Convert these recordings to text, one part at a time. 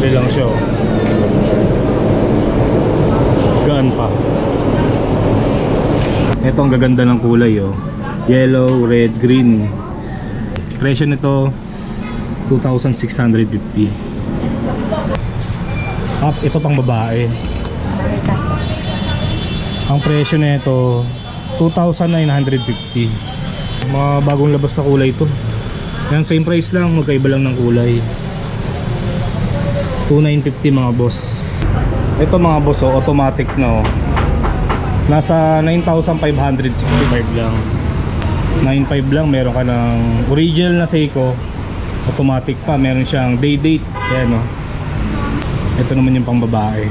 Libre lang siya. oh. Pa. Ito ang gaganda ng kulay oh. Yellow, red, green. Presyo nito 2,650. Up, ito pang babae. Ang presyo nito 2,950. Mga bagong labas na kulay ito. Yan same price lang, magkaiba lang ng kulay. 2,950 mga boss. Ito mga boss oh, automatic na oh. Nasa 9,565 lang. 9,500 lang meron ka ng original na Seiko. Automatic pa, meron siyang day date. Ayan oh. Ito naman yung pang babae.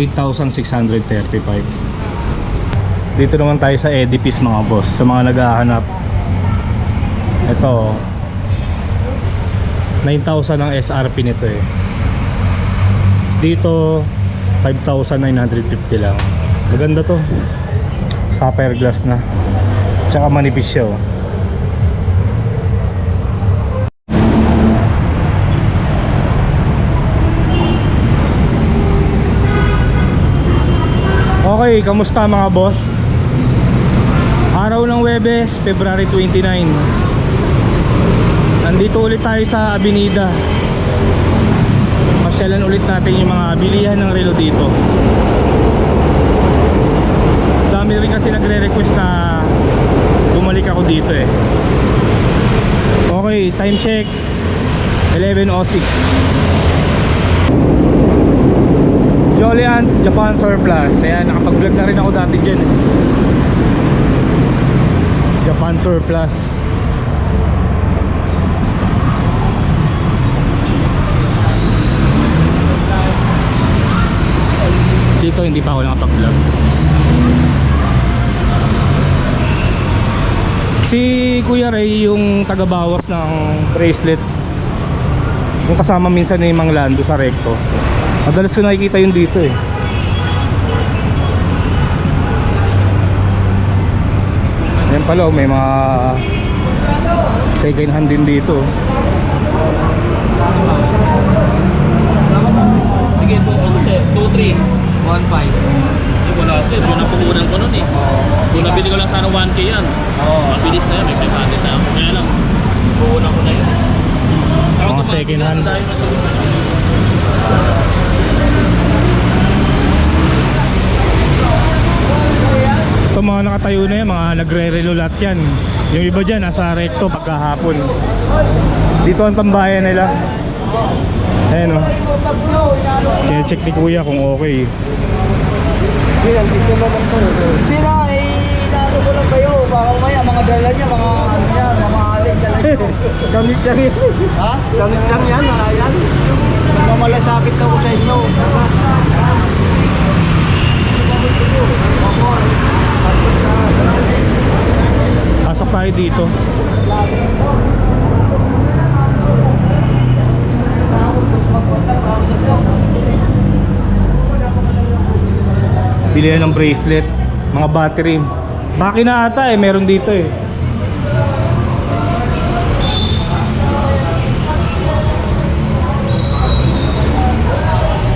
8,635 Dito naman tayo sa Edifice mga boss Sa mga naghahanap Ito 9,000 ang SRP nito eh. Dito 5,950 lang. Maganda to. Sapphire glass na. Tsaka manipis oh. Okay, kamusta mga boss? Araw ng Webes, February 29 Nandito ulit tayo sa Avenida. Pasyalan ulit natin yung mga bilihan ng relo dito. Dami rin kasi nagre-request na bumalik ako dito eh. Okay, time check. 11.06 Jolian Japan Surplus. Ayan, nakapag-vlog na rin ako dati dyan eh. Japan Surplus Dito hindi pa ako nakapag-vlog Si Kuya Ray yung taga-bawas ng bracelets. Yung kasama minsan ni Mang Lando sa Recto. Madalas ko nakikita yun dito eh. Yan pala oh, may mga second hand din dito. Sige, 2, 3, 1, 5. Eh, wala sir, yun ang puhunan ko nun eh. Kung nabili ko lang sana 1K yan. Oo. Mabilis na yan, may 500 na ako. Kaya lang, puhunan ko na yun. Tsaka Mga second hand. tayo na to. Ito mga nakatayo na yan, mga nagre-relo lahat yan. Yung iba dyan, nasa recto pagkahapon. Dito ang tambayan nila. Ayan o. Check ni kuya kung okay. Hindi na, eh, inaano ko lang kayo. Baka umaya, mga dala niya, mga ano yan, mga alin dala niyo. Gamit lang yan. ha? Gamit lang yan, mga yan. Nagmamalasakit na ko sa inyo. Pasok tayo dito. Bili ng bracelet, mga battery. Makina ata eh, meron dito eh.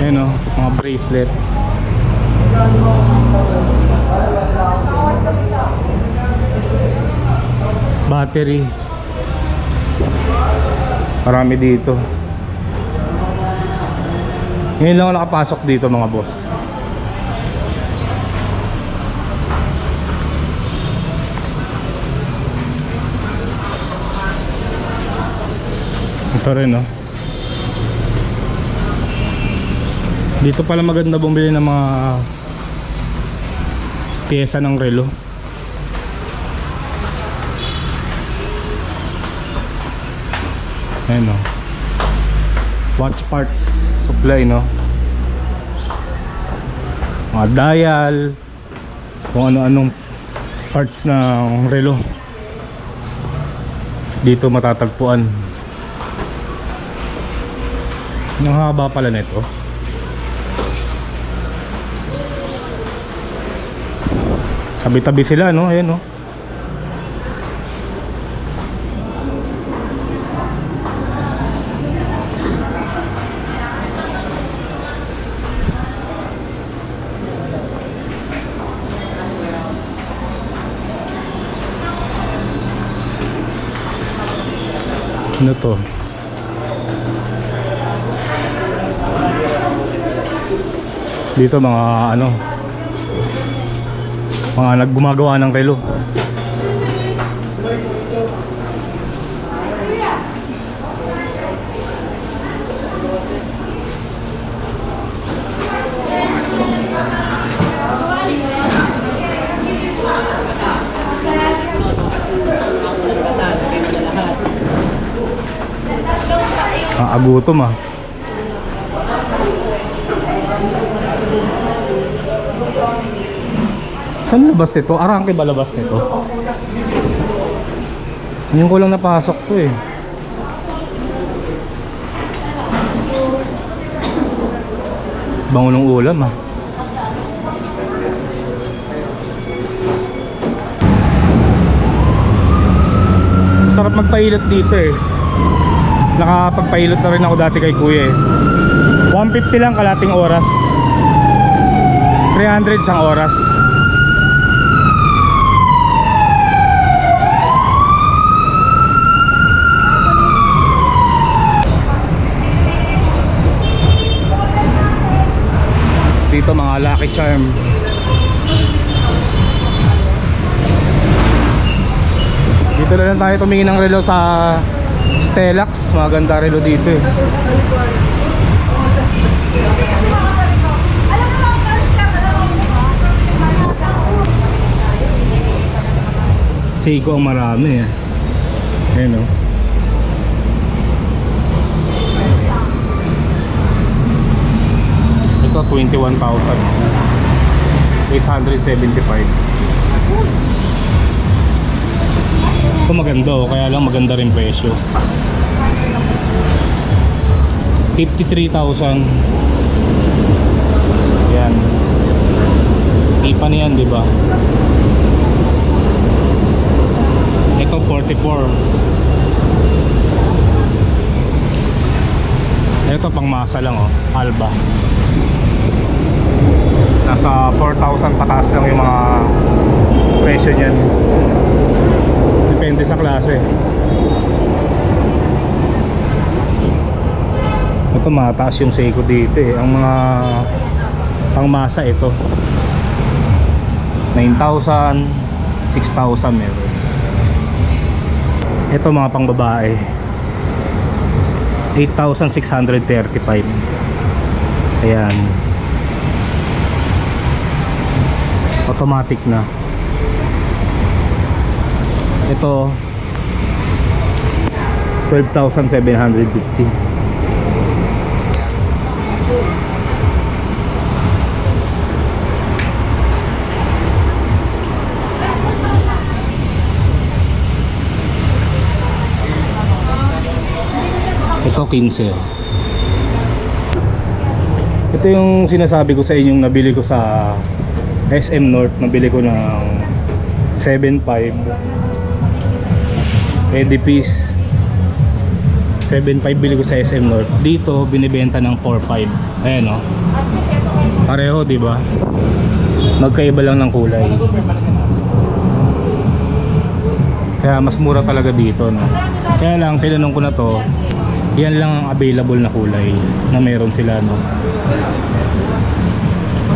Ayan o, mga bracelet. Battery. Marami dito. Ngayon lang ako nakapasok dito mga boss. Ito rin oh. Dito pala maganda bumili ng mga pyesa ng relo. Ayan o. Watch parts supply no. Mga dial, kung ano-anong parts ng relo. Dito matatagpuan. Ang haba pala nito. Tabi-tabi sila no, ayan no. Ano to? Dito mga ano mga naggumagawa ng relo. Agutom ah. Saan labas nito? Arangke ba labas nito? Ngayon ko lang napasok to eh. Bango ng ulam ah. Sarap magpailot dito eh. Nakapagpailot na rin ako dati kay kuya eh. 150 lang kalating oras. 300 isang oras. Dito mga Lucky Charm. Dito na lang tayo tumingin ng relo sa Stellax. Maganda relo dito eh. Seiko ang marami eh. Ayan o. Ito 21,000. 875. Ito maganda oh, kaya lang maganda rin presyo. 53,000. Yan. Ipa na yan, di ba? Ito 44. Ito pang masa lang oh, Alba. Nasa 4,000 pataas lang yung mga presyo niyan. Depende sa klase. Ito mataas yung Seiko dito eh. Ang mga pang masa ito. 9,000, 6,000 meron. Ito mga pang babae. 8,635. Ayan. Automatic na. Ito 12,750. Ito 15. Ito yung sinasabi ko sa inyong nabili ko sa SM North. Nabili ko ng 7.5 Edifice 7.5 bili ko sa SM North. Dito binibenta ng 4.5. Ayan oh. Pareho, 'di ba? Magkaiba lang ng kulay. Kaya mas mura talaga dito, no. Kaya lang tinanong ko na 'to, yan lang ang available na kulay na meron sila, no.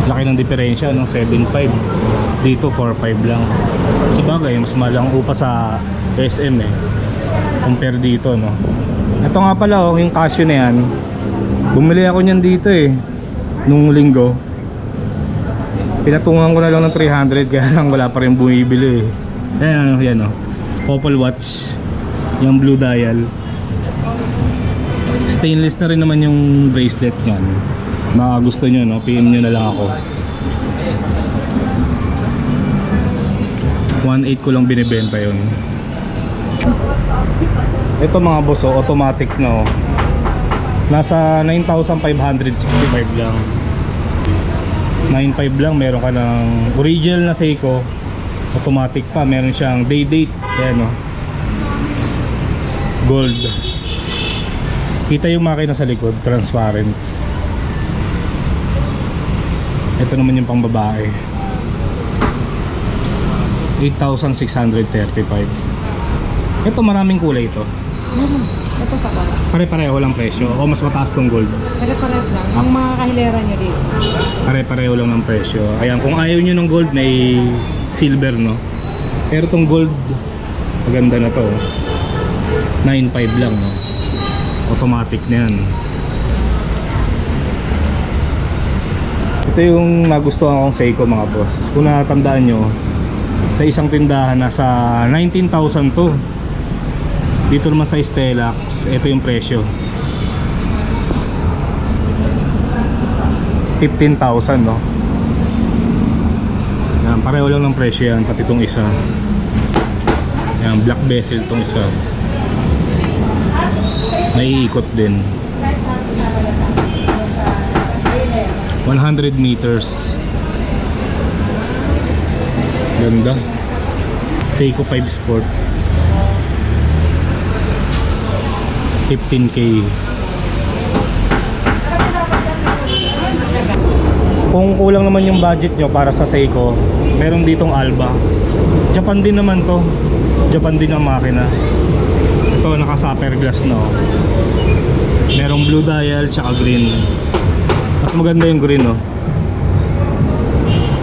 Laki ng diferensya, no, 7.5. Dito 4.5 lang. Sa bagay, mas mahal ang upa sa SM eh. Compare dito, no. Ito nga pala, oh, yung Casio na yan. Bumili ako niyan dito eh. Nung linggo. Pinatungan ko na lang ng 300 kaya lang wala pa rin bumibili eh. Ayan, yan oh. Couple watch. Yung blue dial. Stainless na rin naman yung bracelet niyan. Mga gusto nyo, no? PM nyo na lang ako. 1.8 ko lang binibenta yun. Ito mga boss, oh, automatic na oh. Nasa 9,565 lang. 9.5 lang, meron ka ng original na Seiko. Automatic pa, meron siyang day date. Ayan oh. Gold. Kita yung makina sa likod, transparent. Ito naman yung pang babae. 8,635. Ito maraming kulay ito. Hmm. Ito sa kala. Pare-pareho lang presyo. O mas mataas tong gold. Pare-pares lang. Yung mga kahilera nyo dito. Pare-pareho lang ng presyo. Ayan, kung ayaw nyo ng gold, may silver, no? Pero tong gold, maganda na to. 9.5 lang, no? Automatic na yan. Ito yung nagustuhan kong Seiko mga boss. Kung natandaan nyo, sa isang tindahan nasa 19,000 to. Dito naman sa Stellax, ito yung presyo. 15,000 no. Yan, pareho lang ng presyo yan, pati itong isa. Yan, black bezel itong isa. Naiikot din. 100 meters. Ganda. Seiko 5 Sport. 15k. Kung kulang naman yung budget nyo para sa Seiko, meron ditong Alba. Japan din naman to. Japan din ang makina. Ito naka-supper glass no. Merong blue dial tsaka green. Mas maganda yung green no.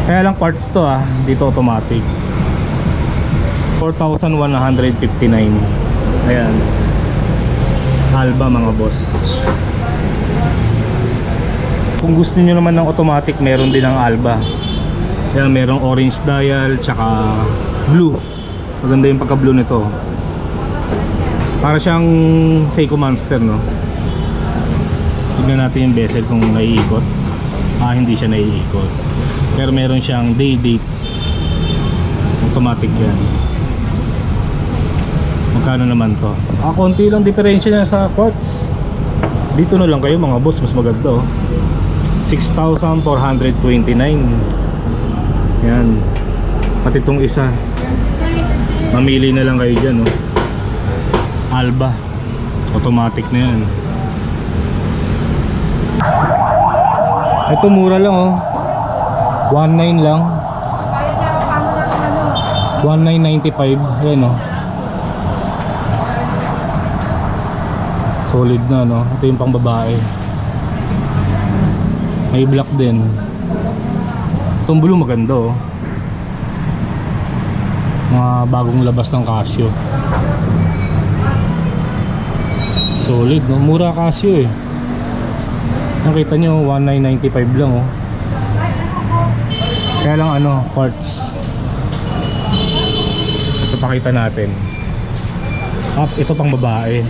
Kaya lang parts to ah, dito automatic. 4,159. Ayan. Alba mga boss. Kung gusto niyo naman ng automatic, meron din ang Alba. Yan, merong orange dial, tsaka blue. Maganda yung pagka-blue nito. Para siyang Seiko Monster, no? Tignan natin yung bezel kung naiikot. Ah, hindi siya naiikot. Pero meron siyang day date. Automatic yan. Magkano naman to? Ah, konti lang diferensya niya sa quartz. Dito na lang kayo mga boss, mas maganda oh. 6,429 Yan Pati itong isa Mamili na lang kayo dyan oh. Alba Automatic na yan Ito mura lang oh 19 lang 1995 Ayan oh Solid na no Ito yung pang babae may black din. Itong blue maganda oh. Mga bagong labas ng Casio. Solid no. Mura Casio eh. Nakita nyo 1995 lang oh. Kaya lang ano, parts. Ito pakita natin. Up, ito pang babae.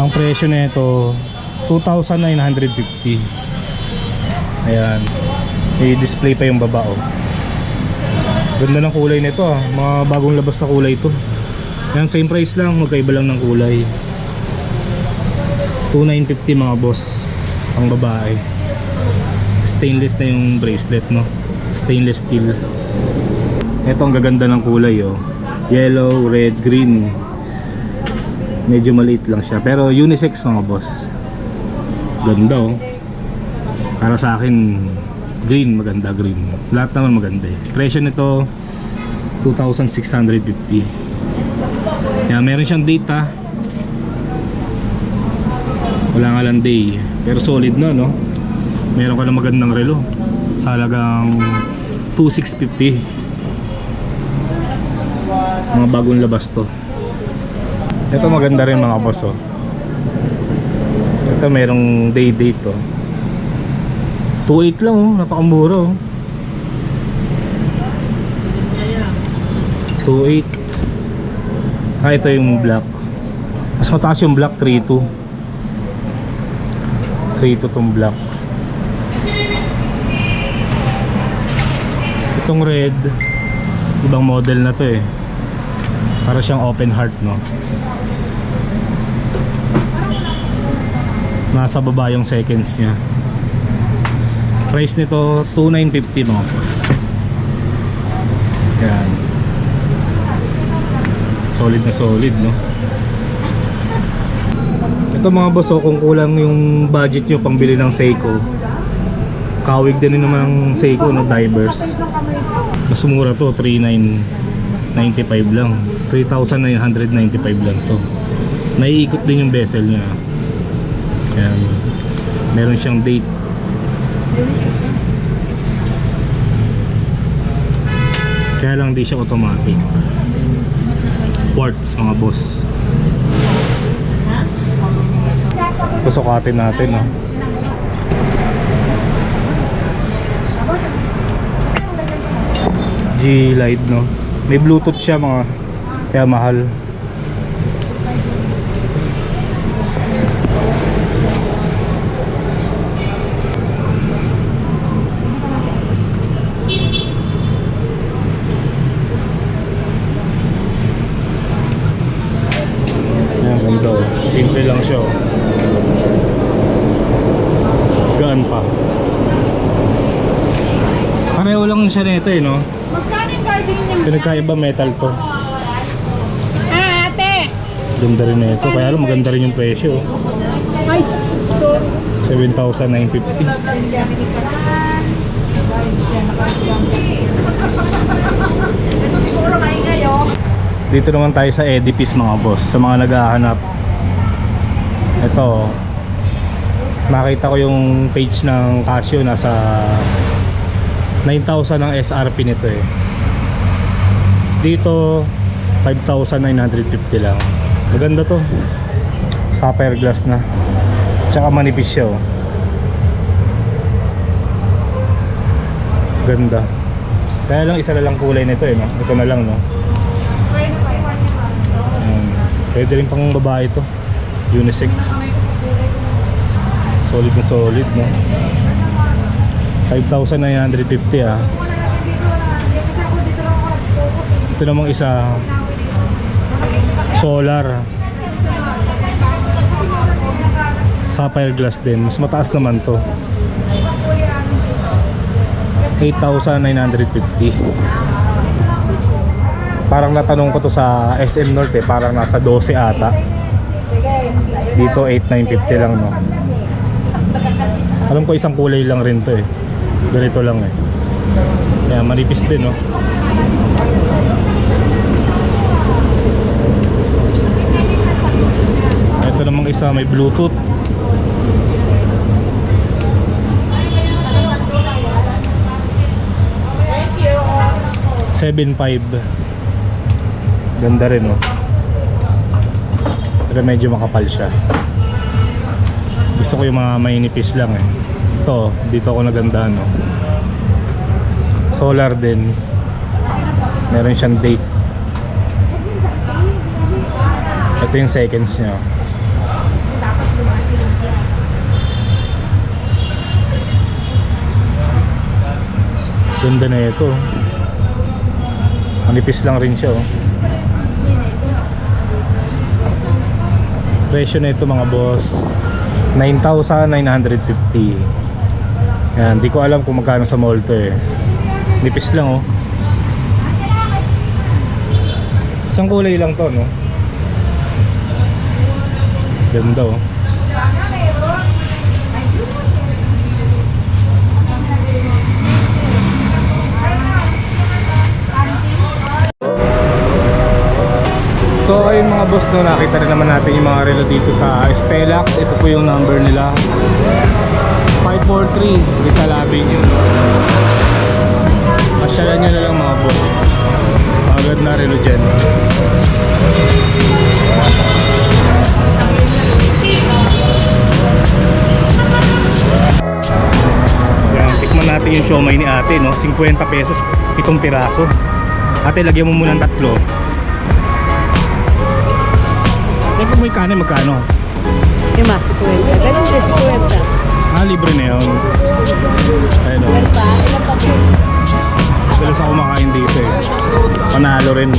Ang presyo nito 2,950 Ayan I-display pa yung baba oh. Ganda ng kulay nito ah Mga bagong labas na kulay ito Ayan same price lang Magkaiba lang ng kulay 2,950 mga boss Ang babae Stainless na yung bracelet no Stainless steel Ito ang gaganda ng kulay oh Yellow, red, green Medyo maliit lang siya Pero unisex mga boss Ganda oh. Para sa akin green maganda green. Lahat naman maganda eh. Presyo nito 2,650. Kaya meron siyang data. Wala nga lang day. Pero solid na no. Meron ka na magandang relo. Sa halagang 2,650. Mga bagong labas to. Ito maganda rin mga boss oh. Ito merong day date oh. 2.8 lang oh, napakamura oh. 2.8 Ah, ito yung black Mas mataas yung black 3.2 3.2 tong black Itong red Ibang model na to eh Para siyang open heart no Nasa baba yung seconds niya Price nito 2,950 mga boss. Yan. Solid na solid, no? Ito mga boss, oh, kung kulang yung budget nyo pang bili ng Seiko, kawig din naman ng Seiko, no? Divers. Mas mura to, 3,900 95 lang 3,995 lang to naiikot din yung vessel niya Ayan. meron siyang date kaya lang di siya automatic quartz mga boss ito sukatin natin no? G Lite no may bluetooth siya mga kaya mahal Ayan, ganda oh. Simple lang siya oh. Gaan pa. Pareho lang siya nito eh no? Magkano yung carding niya? Pinagkaiba metal to. Ah, ate! Ganda rin na ito. Kaya lang maganda rin yung presyo. Ay, so, 7,950. Ito siguro maingay oh. Dito naman tayo sa Edifice mga boss. Sa mga naghahanap. Ito. Nakita ko yung page ng Casio nasa 9,000 ang SRP nito eh. Dito 5,950 lang. Maganda to. Sapphire glass na. Tsaka manipis siya oh. Ganda. Kaya lang isa na lang kulay nito eh no. Ito na lang no. Ayan. Pwede rin pang babae to. Unisex. Solid na solid no. 5,950 ah. Ito namang isa solar. Sapphire glass din. Mas mataas naman to. 8,950 Parang natanong ko to sa SM North eh Parang nasa 12 ata Dito 8,950 lang no Alam ko isang kulay lang rin to eh. Ganito lang eh. Kaya manipis din no Ito namang isa may bluetooth. You. 7.5 Ganda rin no Pero medyo makapal siya Gusto ko yung mga mainipis lang eh. Ito, dito ako naganda no Solar din. Meron siyang date. Ito yung seconds niya Ganda na ito. Manipis lang rin siya oh. Presyo na ito mga boss 9,950 Yan, di ko alam kung magkano sa mall to eh. Nipis lang oh. Isang kulay lang to no? Ganda oh So ayun mga boss no, nakita rin naman natin yung mga relo dito sa Stellax. Ito po yung number nila. 543 Rizal Avenue. No? Pasyalan nyo na lang mga boss. Agad na relo dyan. Yan, tikman natin yung siomay ni ate, no? 50 pesos, pitong piraso. Ate, lagyan mo muna ng tatlo. Kung may kanin, magkano? yung mas 50. Ganun din, 50. Ah, libre na yun. Ayun o. Pa, ilan pa po? Madalas ako kumakain dito eh. Panalo rin.